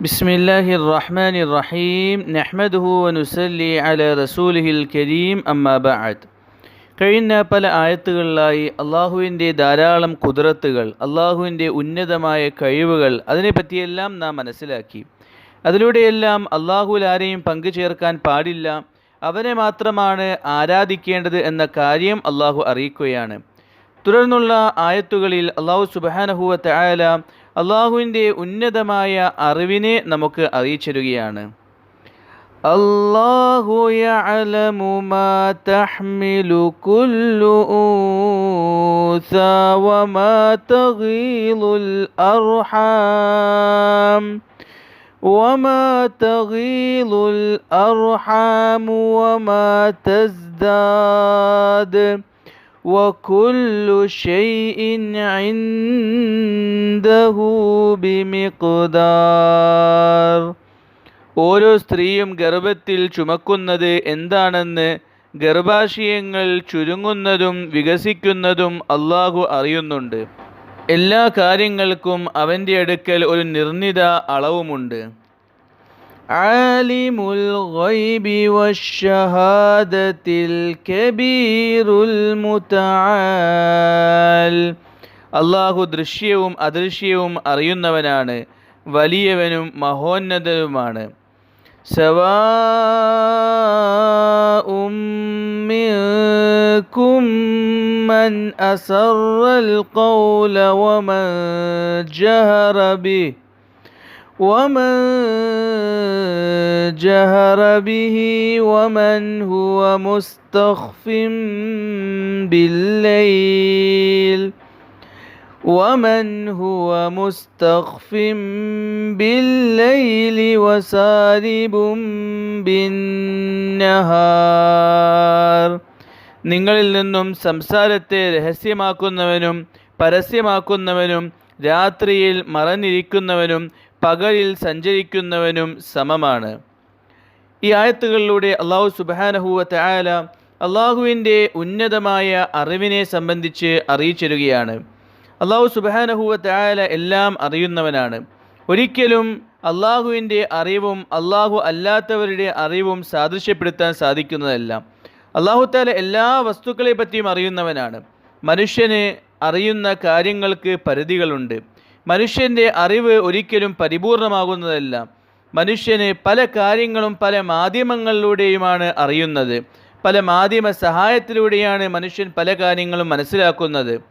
بسم الله الرحمن الرحيم نحمده ونسلي على رسوله الكريم أما بعد കഴിഞ്ഞ പല ആയത്തുകളിലായി അള്ളാഹുവിൻ്റെ ധാരാളം കുതിരത്തുകൾ അള്ളാഹുവിൻ്റെ ഉന്നതമായ കഴിവുകൾ അതിനെപ്പറ്റിയെല്ലാം നാം മനസ്സിലാക്കി അതിലൂടെയെല്ലാം അള്ളാഹുവിൽ ആരെയും പങ്കു ചേർക്കാൻ പാടില്ല അവനെ മാത്രമാണ് ആരാധിക്കേണ്ടത് എന്ന കാര്യം അള്ളാഹു അറിയിക്കുകയാണ് തുടർന്നുള്ള ആയത്തുകളിൽ അള്ളാഹു സുബാനഹുവ തയാല അള്ളാഹുവിൻ്റെ ഉന്നതമായ അറിവിനെ നമുക്ക് അറിയിച്ചിരുകയാണ് അള്ളാഹു യഅലമു മാ തഹ്മിലു കുല്ലു ഊസ വമാ തഗീലുൽ അർഹാം وما تغيض الأرحام وما تزداد وكل شيء عنده بمقدار ഓരോ സ്ത്രീയും ഗർഭത്തിൽ ചുമക്കുന്നത് എന്താണെന്ന് ഗർഭാശയങ്ങൾ ചുരുങ്ങുന്നതും വികസിക്കുന്നതും അള്ളാഹു അറിയുന്നുണ്ട് എല്ലാ കാര്യങ്ങൾക്കും അവൻ്റെ അടുക്കൽ ഒരു നിർണിത അളവുമുണ്ട് عالم الغيب والشهادة الكبير المتعال അള്ളാഹു ദൃശ്യവും അദൃശ്യവും അറിയുന്നവനാണ് വലിയവനും മഹോന്നതനുമാണ് سواء منكم من أسر القول ومن جهر به ومن جهر به ومن هو مستخف بالليل ومن هو مستخف بالليل وسارب بالنهار നിങ്ങളിൽ നിന്നും സംസാരത്തെ രഹസ്യമാക്കുന്നവനും പരസ്യമാക്കുന്നവനും രാത്രിയിൽ മറഞ്ഞിരിക്കുന്നവനും പകലിൽ സഞ്ചരിക്കുന്നവനും സമമാണ്. ഈ ആയത്തുകളിലൂടെ അള്ളാഹു സുബാനഹുവ തയാല അള്ളാഹുവിന്റെ ഉന്നതമായ അറിവിനെ സംബന്ധിച്ച് അറിയിച്ചിരുകയാണ് അള്ളാഹു സുബാനഹുവ തയാല എല്ലാം അറിയുന്നവനാണ്. ഒരിക്കലും അള്ളാഹുവിന്റെ അറിവും അള്ളാഹു അല്ലാത്തവരുടെ അറിവും സാദൃശ്യപ്പെടുത്താൻ സാധിക്കുന്നതല്ല. അള്ളാഹു താല എല്ലാ വസ്തുക്കളെ പറ്റിയും അറിയുന്നവനാണ്. മനുഷ്യന് അറിയുന്ന കാര്യങ്ങൾക്ക് പരിധികളുണ്ട്. മനുഷ്യന്റെ അറിവ് ഒരിക്കലും പരിപൂർണമാകുന്നതല്ല. മനുഷ്യന് പല കാര്യങ്ങളും പല മാധ്യമങ്ങളിലൂടെയുമാണ് അറിയുന്നത്. പല മാധ്യമ സഹായത്തിലൂടെയാണ് മനുഷ്യൻ പല കാര്യങ്ങളും മനസ്സിലാക്കുന്നത്.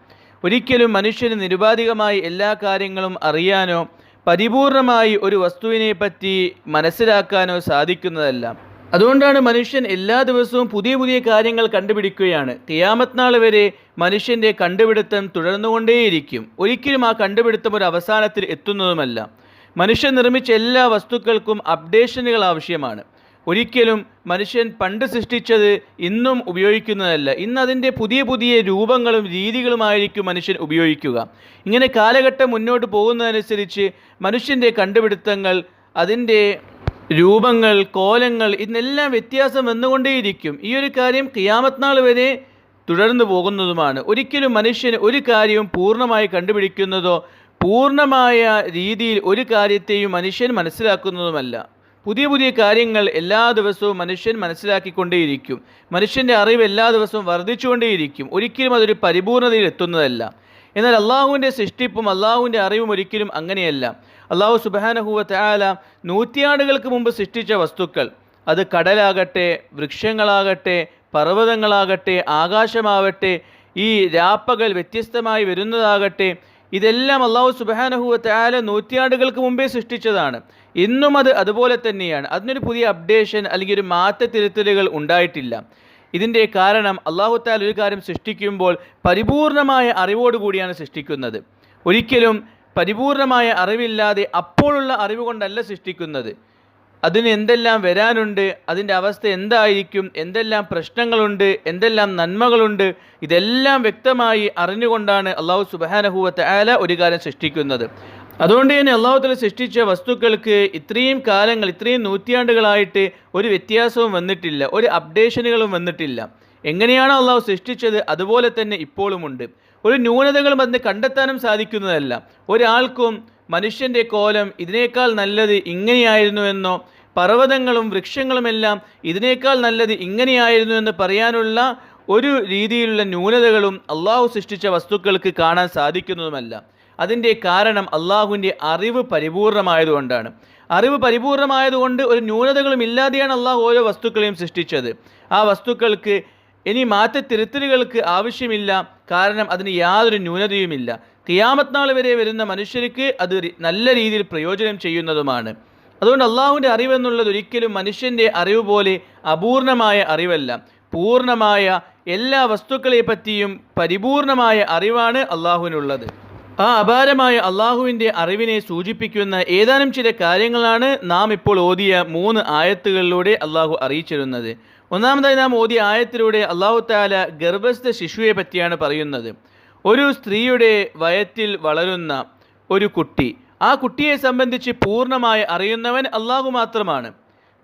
ഒരിക്കലും മനുഷ്യന് നിരുപാധികമായി എല്ലാ കാര്യങ്ങളും അറിയാനോ പരിപൂർണമായി ഒരു വസ്തുവിനെ പറ്റി മനസ്സിലാക്കാനോ സാധിക്കുന്നതല്ല. അതുകൊണ്ടാണ് മനുഷ്യൻ എല്ലാ ദിവസവും പുതിയ പുതിയ കാര്യങ്ങൾ കണ്ടുപിടിക്കുകയാണ്. തിയാമത് നാൾ വരെ മനുഷ്യന്റെ കണ്ടുപിടുത്തം തുടർന്നുകൊണ്ടേയിരിക്കും. ഒരിക്കലും ആ കണ്ടുപിടുത്തം ഒരു അവസാനത്തിൽ എത്തുന്നതുമല്ല. മനുഷ്യൻ നിർമ്മിച്ച എല്ലാ വസ്തുക്കൾക്കും അപ്ഡേഷനുകൾ ആവശ്യമാണ്. ഒരിക്കലും മനുഷ്യൻ പണ്ട് സൃഷ്ടിച്ചത് ഇന്നും ഉപയോഗിക്കുന്നതല്ല. ഇന്ന് അതിന്റെ പുതിയ പുതിയ രൂപങ്ങളും രീതികളുമായിരിക്കും മനുഷ്യൻ ഉപയോഗിക്കുക. ഇങ്ങനെ കാലഘട്ടം മുന്നോട്ട് പോകുന്നതനുസരിച്ച് മനുഷ്യന്റെ കണ്ടുപിടുത്തങ്ങൾ അതിന്റെ രൂപങ്ങൾ കോലങ്ങൾ ഇതിനെല്ലാം വ്യത്യാസം വന്നുകൊണ്ടേയിരിക്കും. ഈ ഒരു കാര്യം കിയാമത്ത് നാൾ വരെ തുടർന്നു പോകുന്നതുമാണ്. ഒരിക്കലും മനുഷ്യന് ഒരു കാര്യവും പൂർണമായി കണ്ടുപിടിക്കുന്നതോ പൂർണമായ രീതിയിൽ ഒരു കാര്യത്തെയും മനുഷ്യൻ മനസ്സിലാക്കുന്നതുമല്ല. പുതിയ പുതിയ കാര്യങ്ങൾ എല്ലാ ദിവസവും മനുഷ്യൻ മനസ്സിലാക്കിക്കൊണ്ടേയിരിക്കും. മനുഷ്യന്റെ അറിവ് എല്ലാ ദിവസവും വർദ്ധിച്ചുകൊണ്ടേയിരിക്കും. ഒരിക്കലും അതൊരു പരിപൂർണതയിൽ എത്തുന്നതല്ല എന്നാൽ അള്ളാഹുവിന്റെ സൃഷ്ടിപ്പും അള്ളാഹുവിന്റെ അറിവും ഒരിക്കലും അങ്ങനെയല്ല. അള്ളാഹു സുബാനഹുവ ആല നൂറ്റിയാണ്ടുകൾക്ക് മുമ്പ് സൃഷ്ടിച്ച വസ്തുക്കൾ. അത് കടലാകട്ടെ വൃക്ഷങ്ങളാകട്ടെ പർവതങ്ങളാകട്ടെ ആകാശമാവട്ടെ ഈ രാപ്പകൽ വ്യത്യസ്തമായി വരുന്നതാകട്ടെ ഇതെല്ലാം അള്ളാഹു സുബാനഹുവ ആല നൂറ്റിയാണ്ടുകൾക്ക് മുമ്പേ സൃഷ്ടിച്ചതാണ്. ഇന്നും അത് അതുപോലെ തന്നെയാണ്. അതിനൊരു പുതിയ അപ്ഡേഷൻ അല്ലെങ്കിൽ ഒരു മാറ്റ മാറ്റത്തിരുത്തലുകൾ ഉണ്ടായിട്ടില്ല. ഇതിന്റെ കാരണം അള്ളാഹു താല ഒരു കാര്യം സൃഷ്ടിക്കുമ്പോൾ പരിപൂർണമായ അറിവോടുകൂടിയാണ് സൃഷ്ടിക്കുന്നത്. ഒരിക്കലും പരിപൂർണമായ അറിവില്ലാതെ അപ്പോഴുള്ള അറിവ് കൊണ്ടല്ല സൃഷ്ടിക്കുന്നത്. അതിന് എന്തെല്ലാം വരാനുണ്ട് അതിന്റെ അവസ്ഥ എന്തായിരിക്കും എന്തെല്ലാം പ്രശ്നങ്ങളുണ്ട് എന്തെല്ലാം നന്മകളുണ്ട് ഇതെല്ലാം വ്യക്തമായി അറിഞ്ഞുകൊണ്ടാണ് അള്ളാഹു സുബാനഹുവത്ത് ആല ഒരു കാലം സൃഷ്ടിക്കുന്നത്. അതുകൊണ്ട് തന്നെ അള്ളാഹുത്തല സൃഷ്ടിച്ച വസ്തുക്കൾക്ക് ഇത്രയും കാലങ്ങൾ ഇത്രയും നൂറ്റാണ്ടുകളായിട്ട് ഒരു വ്യത്യാസവും വന്നിട്ടില്ല ഒരു അപ്ഡേഷനുകളും വന്നിട്ടില്ല. എങ്ങനെയാണോ അള്ളാഹു സൃഷ്ടിച്ചത്? അതുപോലെ തന്നെ ഇപ്പോഴുമുണ്ട് ഒരു ന്യൂനതകളും അതിന് കണ്ടെത്താനും സാധിക്കുന്നതല്ല. ഒരാൾക്കും മനുഷ്യന്റെ കോലം ഇതിനേക്കാൾ നല്ലത് ഇങ്ങനെയായിരുന്നുവെന്നോ പർവതങ്ങളും വൃക്ഷങ്ങളുമെല്ലാം ഇതിനേക്കാൾ നല്ലത് ഇങ്ങനെയായിരുന്നു എന്ന് പറയാനുള്ള ഒരു രീതിയിലുള്ള ന്യൂനതകളും അള്ളാഹു സൃഷ്ടിച്ച വസ്തുക്കൾക്ക് കാണാൻ സാധിക്കുന്നതുമല്ല. അതിന്റെ കാരണം അള്ളാഹുവിന്റെ അറിവ് പരിപൂർണമായതുകൊണ്ടാണ്. അറിവ് പരിപൂർണമായതുകൊണ്ട് ഒരു ന്യൂനതകളും ഇല്ലാതെയാണ് അള്ളാഹു ഓരോ വസ്തുക്കളെയും സൃഷ്ടിച്ചത്. ആ വസ്തുക്കൾക്ക് ഇനി മാറ്റ തിരുത്തലുകൾക്ക് ആവശ്യമില്ല. കാരണം അതിന് യാതൊരു ന്യൂനതയുമില്ല. കിയാമത്ത് നാൾ വരെ വരുന്ന മനുഷ്യർക്ക് അത് നല്ല രീതിയിൽ പ്രയോജനം ചെയ്യുന്നതുമാണ്. അതുകൊണ്ട് അള്ളാഹുവിന്റെ അറിവെന്നുള്ളത് ഒരിക്കലും മനുഷ്യന്റെ അറിവ് പോലെ അപൂർണമായ അറിവല്ല. പൂർണമായ എല്ലാ വസ്തുക്കളെ പറ്റിയും പരിപൂർണമായ അറിവാണ് അള്ളാഹുവിനുള്ളത്. ആ അപാരമായ അള്ളാഹുവിന്റെ അറിവിനെ സൂചിപ്പിക്കുന്ന ഏതാനും ചില കാര്യങ്ങളാണ് നാം ഇപ്പോൾ ഓതിയ മൂന്ന് ആയത്തുകളിലൂടെ അള്ളാഹു അറിയിച്ചിരുന്നത്. ഒന്നാമതായി നാം ഓതിയ ആയത്തിലൂടെ അള്ളാഹു താല ഗർഭസ്ഥ ശിശുവെ പറ്റിയാണ് പറയുന്നത്. ഒരു സ്ത്രീയുടെ വയറ്റിൽ വളരുന്ന ഒരു കുട്ടി ആ കുട്ടിയെ സംബന്ധിച്ച് പൂർണമായി അറിയുന്നവൻ അള്ളാഹു മാത്രമാണ്.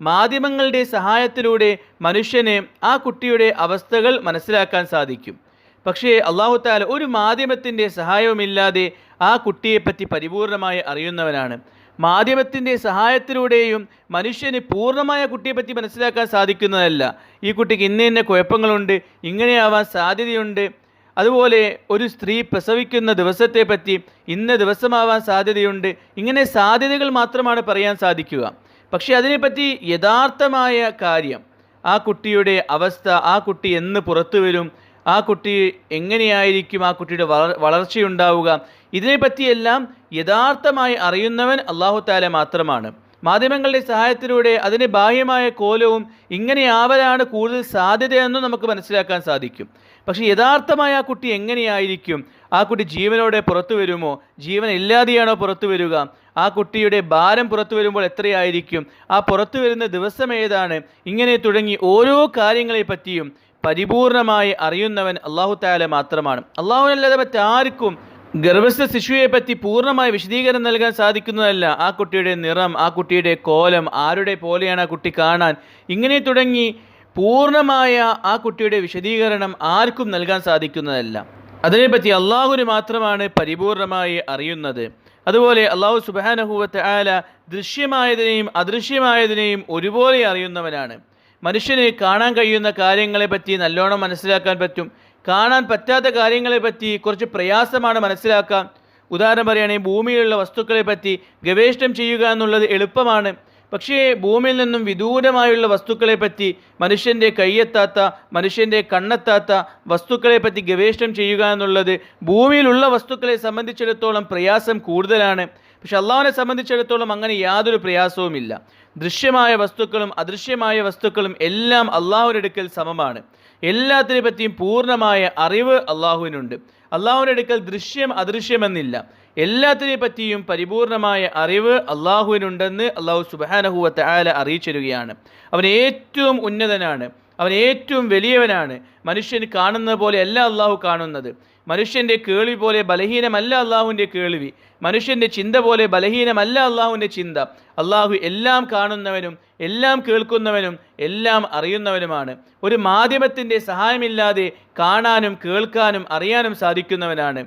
മാധ്യമങ്ങളുടെ സഹായത്തിലൂടെ മനുഷ്യന് ആ കുട്ടിയുടെ അവസ്ഥകൾ മനസ്സിലാക്കാൻ സാധിക്കും. പക്ഷേ അള്ളാഹു താല ഒരു മാധ്യമത്തിന്റെ സഹായവുമില്ലാതെ ആ കുട്ടിയെപ്പറ്റി പരിപൂർണമായി അറിയുന്നവനാണ്. മാധ്യമത്തിന്റെ സഹായത്തിലൂടെയും മനുഷ്യന് പൂർണമായ കുട്ടിയെപ്പറ്റി മനസ്സിലാക്കാൻ സാധിക്കുന്നതല്ല. ഈ കുട്ടിക്ക് ഇന്ന ഇന്ന കുഴപ്പങ്ങളുണ്ട് ഇങ്ങനെയാവാൻ സാധ്യതയുണ്ട്. അതുപോലെ ഒരു സ്ത്രീ പ്രസവിക്കുന്ന ദിവസത്തെപ്പറ്റി ഇന്ന ദിവസമാവാൻ സാധ്യതയുണ്ട്. ഇങ്ങനെ സാധ്യതകൾ മാത്രമാണ് പറയാൻ സാധിക്കുക. പക്ഷേ അതിനെപ്പറ്റി യഥാർത്ഥമായ കാര്യം ആ കുട്ടിയുടെ അവസ്ഥ ആ കുട്ടി എന്ന് പുറത്തു വരും ആ കുട്ടി എങ്ങനെയായിരിക്കും ആ കുട്ടിയുടെ വളർ വളർച്ചയുണ്ടാവുക? ഇതിനെപ്പറ്റിയെല്ലാം യഥാർത്ഥമായി അറിയുന്നവൻ അള്ളാഹു താല മാത്രമാണ്. മാധ്യമങ്ങളുടെ സഹായത്തിലൂടെ അതിന് ബാഹ്യമായ കോലവും ഇങ്ങനെയാവലാണ് കൂടുതൽ സാധ്യതയെന്നും നമുക്ക് മനസ്സിലാക്കാൻ സാധിക്കും. പക്ഷേ യഥാർത്ഥമായ ആ കുട്ടി എങ്ങനെയായിരിക്കും? ആ കുട്ടി ജീവനോടെ പുറത്തു വരുമോ? ജീവൻ ഇല്ലാതെയാണോ പുറത്തു വരിക? ആ കുട്ടിയുടെ ഭാരം പുറത്തു വരുമ്പോൾ എത്രയായിരിക്കും? ആ പുറത്തു വരുന്ന ദിവസം ഏതാണ്? ഇങ്ങനെ തുടങ്ങി ഓരോ കാര്യങ്ങളെ പറ്റിയും പരിപൂർണമായി അറിയുന്നവൻ അള്ളാഹു താല മാത്രമാണ്. അള്ളാഹുനല്ലാതെ മറ്റാർക്കും ഗർഭസ്ഥ ശിശുവെ പറ്റി പൂർണമായി വിശദീകരണം നൽകാൻ സാധിക്കുന്നതല്ല. ആ കുട്ടിയുടെ നിറം ആ കുട്ടിയുടെ കോലം ആരുടെ പോലെയാണ് ആ കുട്ടി കാണാൻ? ഇങ്ങനെ തുടങ്ങി പൂർണമായ ആ കുട്ടിയുടെ വിശദീകരണം ആർക്കും നൽകാൻ സാധിക്കുന്നതല്ല. അതിനെപ്പറ്റി അള്ളാഹുവിന് മാത്രമാണ് പരിപൂർണമായി അറിയുന്നത്. അതുപോലെ അള്ളാഹു സുബാനഹുവത്ത് ആല ദൃശ്യമായതിനെയും അദൃശ്യമായതിനെയും ഒരുപോലെ അറിയുന്നവനാണ്. മനുഷ്യന് കാണാൻ കഴിയുന്ന കാര്യങ്ങളെപ്പറ്റി നല്ലോണം മനസ്സിലാക്കാൻ പറ്റും. കാണാൻ പറ്റാത്ത കാര്യങ്ങളെപ്പറ്റി കുറച്ച് പ്രയാസമാണ് മനസ്സിലാക്കാൻ. ഉദാഹരണം പറയുകയാണെങ്കിൽ ഭൂമിയിലുള്ള വസ്തുക്കളെ പറ്റി ഗവേഷണം ചെയ്യുക എന്നുള്ളത് എളുപ്പമാണ്. പക്ഷേ ഭൂമിയിൽ നിന്നും വിദൂരമായുള്ള വസ്തുക്കളെ പറ്റി മനുഷ്യന്റെ കൈയെത്താത്ത മനുഷ്യന്റെ കണ്ണെത്താത്ത വസ്തുക്കളെ പറ്റി ഗവേഷണം ചെയ്യുക എന്നുള്ളത് ഭൂമിയിലുള്ള വസ്തുക്കളെ സംബന്ധിച്ചിടത്തോളം പ്രയാസം കൂടുതലാണ്. പക്ഷെ അള്ളാഹുവിനെ സംബന്ധിച്ചിടത്തോളം അങ്ങനെ യാതൊരു പ്രയാസവുമില്ല. ദൃശ്യമായ വസ്തുക്കളും അദൃശ്യമായ വസ്തുക്കളും എല്ലാം അള്ളാഹുവിന്റെ അടുക്കൽ സമമാണ്. എല്ലാത്തിനെ പറ്റിയും പൂർണമായ അറിവ് അള്ളാഹുവിനുണ്ട്. അള്ളാഹുവിന്റെ അടുക്കൽ ദൃശ്യം അദൃശ്യമെന്നില്ല. എല്ലാത്തിനെ പറ്റിയും പരിപൂർണമായ അറിവ് അള്ളാഹുവിനുണ്ടെന്ന് അള്ളാഹു സുബാനഹുവത്ത് ആല അറിയിച്ചിരുകയാണ്. അവൻ ഏറ്റവും ഉന്നതനാണ്. അവൻ ഏറ്റവും വലിയവനാണ്. മനുഷ്യൻ കാണുന്നത് പോലെ അല്ല അള്ളാഹു കാണുന്നത്. മനുഷ്യന്റെ കേൾവി പോലെ ബലഹീനമല്ല അള്ളാഹുവിന്റെ കേൾവി. മനുഷ്യന്റെ ചിന്ത പോലെ ബലഹീനമല്ല അള്ളാഹുവിന്റെ ചിന്ത. അള്ളാഹു എല്ലാം കാണുന്നവനും എല്ലാം കേൾക്കുന്നവനും എല്ലാം അറിയുന്നവനുമാണ്. ഒരു മാധ്യമത്തിന്റെ സഹായമില്ലാതെ കാണാനും കേൾക്കാനും അറിയാനും സാധിക്കുന്നവനാണ്.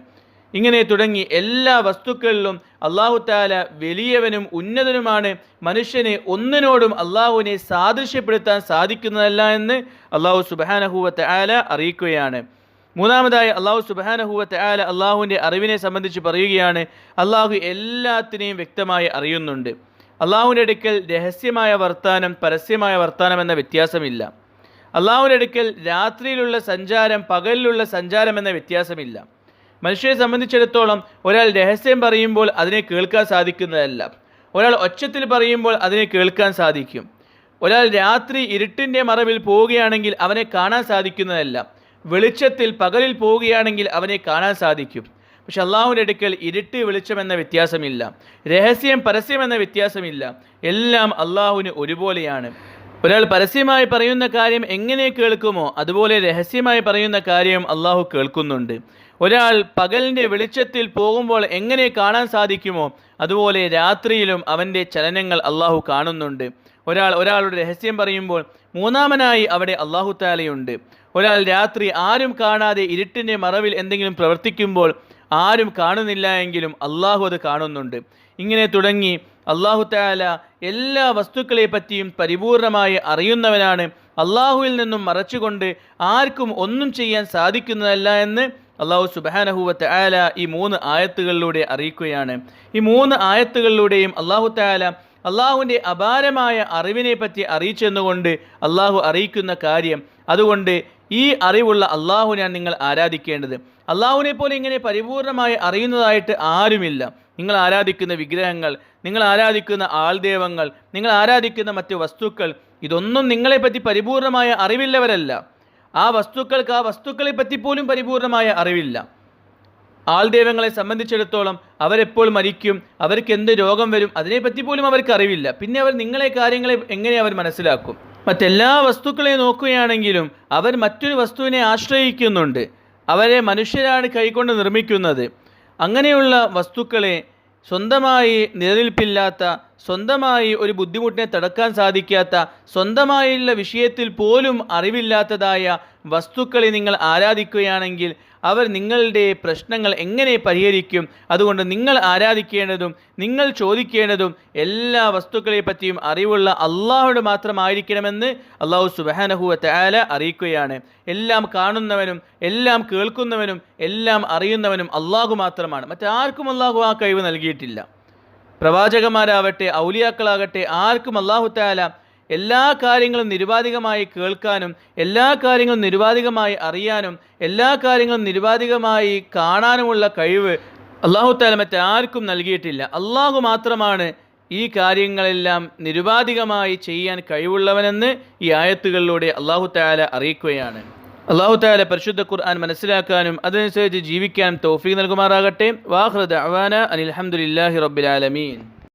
ഇങ്ങനെ തുടങ്ങി എല്ലാ വസ്തുക്കളിലും അള്ളാഹു താല വലിയവനും ഉന്നതനുമാണ്. മനുഷ്യനെ ഒന്നിനോടും അള്ളാഹുവിനെ സാദൃശ്യപ്പെടുത്താൻ സാധിക്കുന്നതല്ല എന്ന് അള്ളാഹു സുബാനഹുവത്ത് ആല അറിയിക്കുകയാണ്. മൂന്നാമതായി അള്ളാഹു സുബാനഹുവത്ത് ആല അള്ളാഹുവിന്റെ അറിവിനെ സംബന്ധിച്ച് പറയുകയാണ്. അള്ളാഹു എല്ലാത്തിനെയും വ്യക്തമായി അറിയുന്നുണ്ട്. അള്ളാഹുവിന്റെ അടുക്കൽ രഹസ്യമായ വർത്താനം പരസ്യമായ വർത്താനം എന്ന വ്യത്യാസമില്ല. അള്ളാഹുവിന്റെ അടുക്കൽ രാത്രിയിലുള്ള സഞ്ചാരം പകലിലുള്ള സഞ്ചാരം എന്ന വ്യത്യാസമില്ല. മനുഷ്യരെ സംബന്ധിച്ചിടത്തോളം ഒരാൾ രഹസ്യം പറയുമ്പോൾ അതിനെ കേൾക്കാൻ സാധിക്കുന്നതല്ല. ഒരാൾ ഒച്ചത്തിൽ പറയുമ്പോൾ അതിനെ കേൾക്കാൻ സാധിക്കും. ഒരാൾ രാത്രി ഇരുട്ടിന്റെ മറവിൽ പോവുകയാണെങ്കിൽ അവനെ കാണാൻ സാധിക്കുന്നതല്ല. വെളിച്ചത്തിൽ പകലിൽ പോവുകയാണെങ്കിൽ അവനെ കാണാൻ സാധിക്കും. പക്ഷെ അള്ളാഹുവിന്റെ അടുക്കൽ ഇരുട്ട് വെളിച്ചം എന്ന വ്യത്യാസമില്ല. രഹസ്യം പരസ്യം എന്ന വ്യത്യാസമില്ല. എല്ലാം അള്ളാഹുവിന് ഒരുപോലെയാണ്. ഒരാൾ പരസ്യമായി പറയുന്ന കാര്യം എങ്ങനെ കേൾക്കുമോ അതുപോലെ രഹസ്യമായി പറയുന്ന കാര്യം അള്ളാഹു കേൾക്കുന്നുണ്ട്. ഒരാൾ പകലിന്റെ വെളിച്ചത്തിൽ പോകുമ്പോൾ എങ്ങനെ കാണാൻ സാധിക്കുമോ അതുപോലെ രാത്രിയിലും അവന്റെ ചലനങ്ങൾ അള്ളാഹു കാണുന്നുണ്ട്. ഒരാൾ ഒരാളുടെ രഹസ്യം പറയുമ്പോൾ മൂന്നാമനായി അവിടെ അള്ളാഹു താലയുണ്ട് ഒരാൾ രാത്രി ആരും കാണാതെ ഇരുട്ടിന്റെ മറവിൽ എന്തെങ്കിലും പ്രവർത്തിക്കുമ്പോൾ ആരും കാണുന്നില്ല എങ്കിലും അള്ളാഹു അത് കാണുന്നുണ്ട്. ഇങ്ങനെ തുടങ്ങി അള്ളാഹു താല എല്ലാ വസ്തുക്കളെ പറ്റിയും പരിപൂർണമായി അറിയുന്നവനാണ്. അള്ളാഹുവിൽ നിന്നും മറച്ചുകൊണ്ട് ആർക്കും ഒന്നും ചെയ്യാൻ സാധിക്കുന്നതല്ല എന്ന് അള്ളാഹു സുബാനഹുവത്ത് ആല ഈ മൂന്ന് ആയത്തുകളിലൂടെ അറിയിക്കുകയാണ്. ഈ മൂന്ന് ആയത്തുകളിലൂടെയും അള്ളാഹു താല അള്ളാഹുവിന്റെ അപാരമായ അറിവിനെ പറ്റി അറിയിച്ചെന്നുകൊണ്ട് അള്ളാഹു അറിയിക്കുന്ന കാര്യം അതുകൊണ്ട് ഈ അറിവുള്ള അള്ളാഹുവിനാണ് നിങ്ങൾ ആരാധിക്കേണ്ടത്. അള്ളാഹുവിനെ പോലെ ഇങ്ങനെ പരിപൂർണമായി അറിയുന്നതായിട്ട് ആരുമില്ല. നിങ്ങൾ ആരാധിക്കുന്ന വിഗ്രഹങ്ങൾ നിങ്ങൾ ആരാധിക്കുന്ന ആൾദേവങ്ങൾ നിങ്ങൾ ആരാധിക്കുന്ന മറ്റ് വസ്തുക്കൾ ഇതൊന്നും നിങ്ങളെപ്പറ്റി പരിപൂർണമായ അറിവില്ലവരല്ല. ആ വസ്തുക്കൾക്ക് ആ വസ്തുക്കളെ പറ്റി പോലും പരിപൂർണമായ അറിവില്ല. ആൾദൈവങ്ങളെ സംബന്ധിച്ചിടത്തോളം അവരെപ്പോൾ മരിക്കും അവർക്ക് എന്ത് രോഗം വരും അതിനെപ്പറ്റി പോലും അവർക്ക് അറിവില്ല. പിന്നെ അവർ നിങ്ങളെ കാര്യങ്ങളെ എങ്ങനെ അവർ മനസ്സിലാക്കും? മറ്റെല്ലാ വസ്തുക്കളെ നോക്കുകയാണെങ്കിലും അവർ മറ്റൊരു വസ്തുവിനെ ആശ്രയിക്കുന്നുണ്ട്. അവരെ മനുഷ്യരാണ് കൈകൊണ്ട് നിർമ്മിക്കുന്നത്. അങ്ങനെയുള്ള വസ്തുക്കളെ സ്വന്തമായി നിലനിൽപ്പില്ലാത്ത സ്വന്തമായി ഒരു ബുദ്ധിമുട്ടിനെ തടക്കാൻ സാധിക്കാത്ത സ്വന്തമായുള്ള വിഷയത്തിൽ പോലും അറിവില്ലാത്തതായ വസ്തുക്കളെ നിങ്ങൾ ആരാധിക്കുകയാണെങ്കിൽ അവർ നിങ്ങളുടെ പ്രശ്നങ്ങൾ എങ്ങനെ പരിഹരിക്കും? അതുകൊണ്ട് നിങ്ങൾ ആരാധിക്കേണ്ടതും നിങ്ങൾ ചോദിക്കേണ്ടതും എല്ലാ വസ്തുക്കളെ പറ്റിയും അറിവുള്ള അള്ളാഹുടെ മാത്രമായിരിക്കണമെന്ന് അള്ളാഹു സുബാനഹുവ തയാല അറിയിക്കുകയാണ്. എല്ലാം കാണുന്നവനും എല്ലാം കേൾക്കുന്നവനും എല്ലാം അറിയുന്നവനും അള്ളാഹു മാത്രമാണ്. മറ്റാർക്കും അള്ളാഹു ആ കഴിവ് നൽകിയിട്ടില്ല. പ്രവാചകന്മാരാവട്ടെ ഔലിയാക്കളാകട്ടെ ആർക്കും അള്ളാഹു താല എല്ലാ കാര്യങ്ങളും നിരുപാധികമായി കേൾക്കാനും എല്ലാ കാര്യങ്ങളും നിരുപാധികമായി അറിയാനും എല്ലാ കാര്യങ്ങളും നിരുപാധികമായി കാണാനുമുള്ള കഴിവ് അള്ളാഹു താല മറ്റാർക്കും നൽകിയിട്ടില്ല. അള്ളാഹു മാത്രമാണ് ഈ കാര്യങ്ങളെല്ലാം നിരുപാധികമായി ചെയ്യാൻ കഴിവുള്ളവനെന്ന് ഈ ആയത്തുകളിലൂടെ അള്ളാഹു താല അറിയിക്കുകയാണ്. അള്ളാഹു താല പരിശുദ്ധ ഖുർആൻ മനസ്സിലാക്കാനും അതനുസരിച്ച് ജീവിക്കാനും തൗഫീഖ് നൽകുമാറാകട്ടെ. വാഹൃദ് അവാന അനിൽഹമുല്ലാഹി റബ്ബിൽ ആലമീൻ.